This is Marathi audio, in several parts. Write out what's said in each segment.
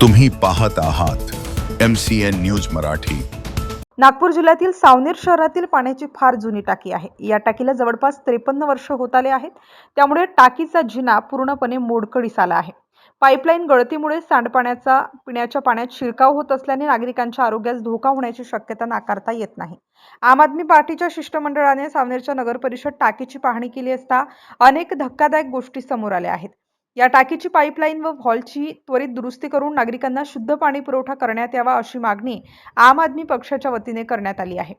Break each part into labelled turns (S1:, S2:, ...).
S1: तुम्ही पाहत आहात M C N news Marathi.
S2: Nagpur जिल्ह्यातील सावनेर शहरातील पाण्याची फार जुनी टाकी आहे. या टाकीला जवळपास त्रेपन्न वर्ष होत आले आहेत. त्यामुळे टाकीचा जिना पूर्णपणे मोडकळीस आला आहे. पाईपलाईन गळतीमुळे सांडपाण्याचा पिण्याच्या पाण्यात शिरकाव होत असल्याने नागरिकांच्या आरोग्यास धोका होण्याची शक्यता नाकारता येत नाही. आम आदमी पार्टीच्या शिष्टमंडळाने सावनेरच्या नगर परिषद टाकीची पाहणी केली असता अनेक धक्कादायक गोष्टी समोर आल्या आहेत. या टाकीची पाईपलाईन व हॉलची त्वरित दुरुस्ती करून नागरिकांना शुद्ध पाणी पुरवठा करण्यात यावा अशी मागणी आम आदमी पक्षाच्या वतीने करण्यात आली आहे.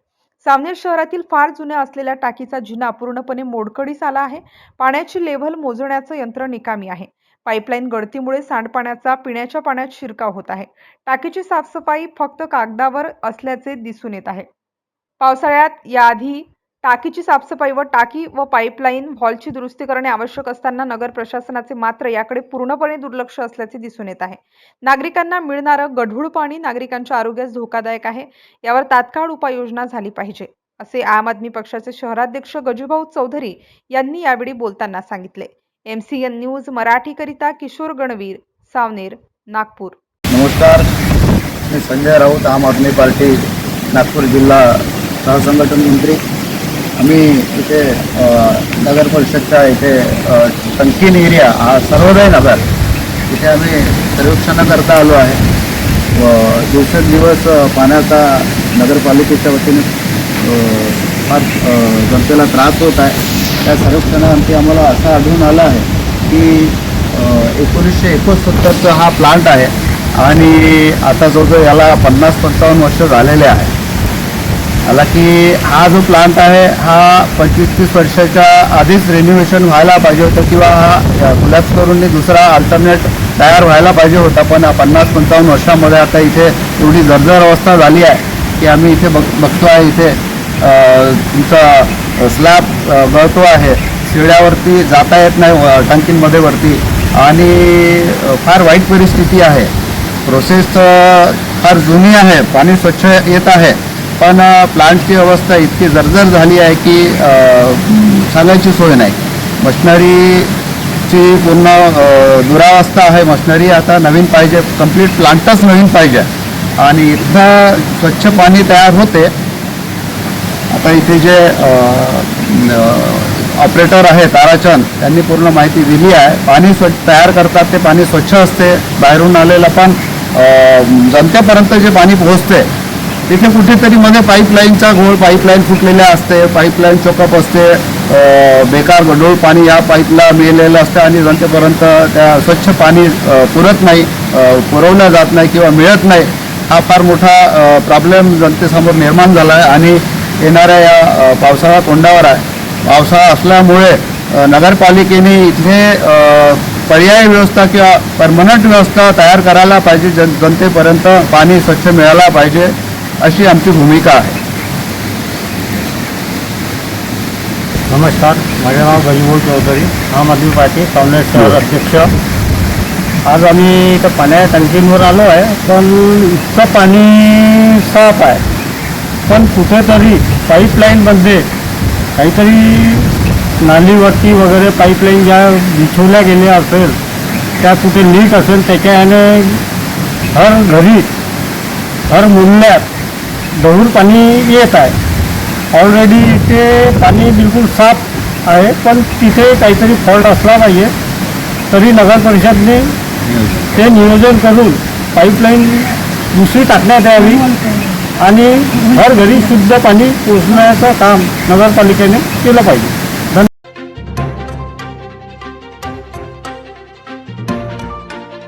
S2: सावनेर शहरातील फार जुन्या असलेल्या टाकीचा जिना पूर्णपणे मोडकळीस आला आहे. पाण्याची लेव्हल मोजण्याचं यंत्र निकामी आहे. पाईपलाईन गळतीमुळे सांडपाण्याचा पिण्याच्या पाण्यात शिरकाव होत आहे. टाकीची साफसफाई फक्त कागदावर असल्याचे दिसून येत आहे. पावसाळ्यात याआधी टाकीची साफसफाई व टाकी व पाईपलाईन व्हॉल्वची दुरुस्ती करणे आवश्यक असताना नगर प्रशासनाचे मात्र याकडे पूर्णपणे दुर्लक्ष असल्याचे दिसून येत आहे. नागरिकांना मिळणारं गढूळ पाणी नागरिकांच्या आरोग्यास धोकादायक आहे. यावर तात्काळ उपाययोजना झाली पाहिजे असे आम आदमी पक्षाचे शहराध्यक्ष गजूभाऊ चौधरी यांनी यावेळी बोलताना सांगितले. एम सी एन न्यूज मराठीकरिता किशोर गणवीर सावनेर नागपूर.
S3: नमस्कार. मी संजय राऊत आम आदमी पार्टी नागपूर जिल्हा सहसंघटन मंत्री. आम्ही इथे नगर परिषदच्या इथे टंकीन एरिया हा सर्वोदय नगर इथे आम्ही सर्वेक्षणाकरता आलो आहे. व दिवसेंदिवस पाण्याचा नगरपालिकेच्या वतीने फार जनतेला त्रास होत आहे. त्या सर्वेक्षणाअंती आम्हाला असं आढळून आलं आहे की एकोणीसशे एकोणसत्तरचा हा प्लांट आहे आणि आता जवळजवळ याला पन्नास पंचावन्न वर्ष झालेले आहे हालांकि की हा जो प्लांट आहे हा पंचवीस तीस वर्षाच्या आधीच रिन्युवेशन व्हायला पाहिजे होतं किंवा हा कोलॅप्स करून दुसरा अल्टरनेट तयार व्हायला पाहिजे होता. पण पन्नास पंचावन्न वर्षामध्ये आता इथे एवढी जर्जर अवस्था झाली आहे की आम्ही इथे बघ बघतो आहे इथे तुमचा स्लॅब गळतो आहे. शिड्यावरती जाता येत नाही व- टंकींमध्ये वरती. आणि फार वाईट परिस्थिती आहे. प्रोसेस फार जुनी आहे. पाणी स्वच्छ येत आहे. पण प्लांटची अवस्था इतकी जर्जर झाली आहे की सांगायची सोय नाही. मशिनरीची पूर्ण दुरावस्था आहे. मशिनरी आता नवीन पाहिजे कंप्लीट प्लांटच नवीन पाहिजे. आणि इथं स्वच्छ पाणी तयार होते. आता इथे जे ऑपरेटर आहे ताराचंद त्यांनी पूर्ण माहिती दिली आहे. पाणी स्वच्छ तयार करतात ते पाणी स्वच्छ असते. बाहेरून आलेलं पण जनतेपर्यंत जे पाणी पोहोचते तिथे कुठेतरी मध्ये पाईपलाईनचा घोळ पाईपलाईन फुटलेल्या असते पाईपलाईन चोकअप असते बेकार गडोळ पाणी या पाईपला मिळलेलं असतं आणि जनतेपर्यंत त्या स्वच्छ पाणी पुरत नाही पुरवलं जात नाही किंवा मिळत नाही. हा फार मोठा प्रॉब्लेम जनतेसमोर निर्माण झाला आहे आणि येणाऱ्या या पावसाळा तोंडावर आहे. पावसाळा असल्यामुळे नगरपालिकेने इथे पर्याय पर्यायी व्यवस्था किंवा परमनंट व्यवस्था तयार करायला पाहिजे जन जनतेपर्यंत पाणी स्वच्छ मिळायला पाहिजे. अशी आमची भूमिका आहे.
S4: नमस्कार माझे नाव गजमोल चौधरी आम आदमी पार्टी शहर अध्यक्ष. आज आम्ही इथं पाण्याच्या टंकींवर आलो आहे पण इतकं पाणी साफ आहे. पण कुठेतरी पाईपलाईनमध्ये काहीतरी नालीवरती वगैरे पाईपलाईन ज्या बिछवल्या गेल्या असेल त्या कुठे लीक असेल त्याच्या याने हर घरी हर मुल्ल्यात गढूळ पाणी येत आहे. ऑलरेडी ते पाणी बिलकुल साफ आहे पण तिथे काहीतरी फॉल्ट असला पाहिजे. तरी नगर परिषदने ते नियोजन करून पाईपलाईन दुसरी टाकण्यात यावी आणि घर घरी शुद्ध पाणी पोचण्याचं काम नगरपालिकेने केलं पाहिजे.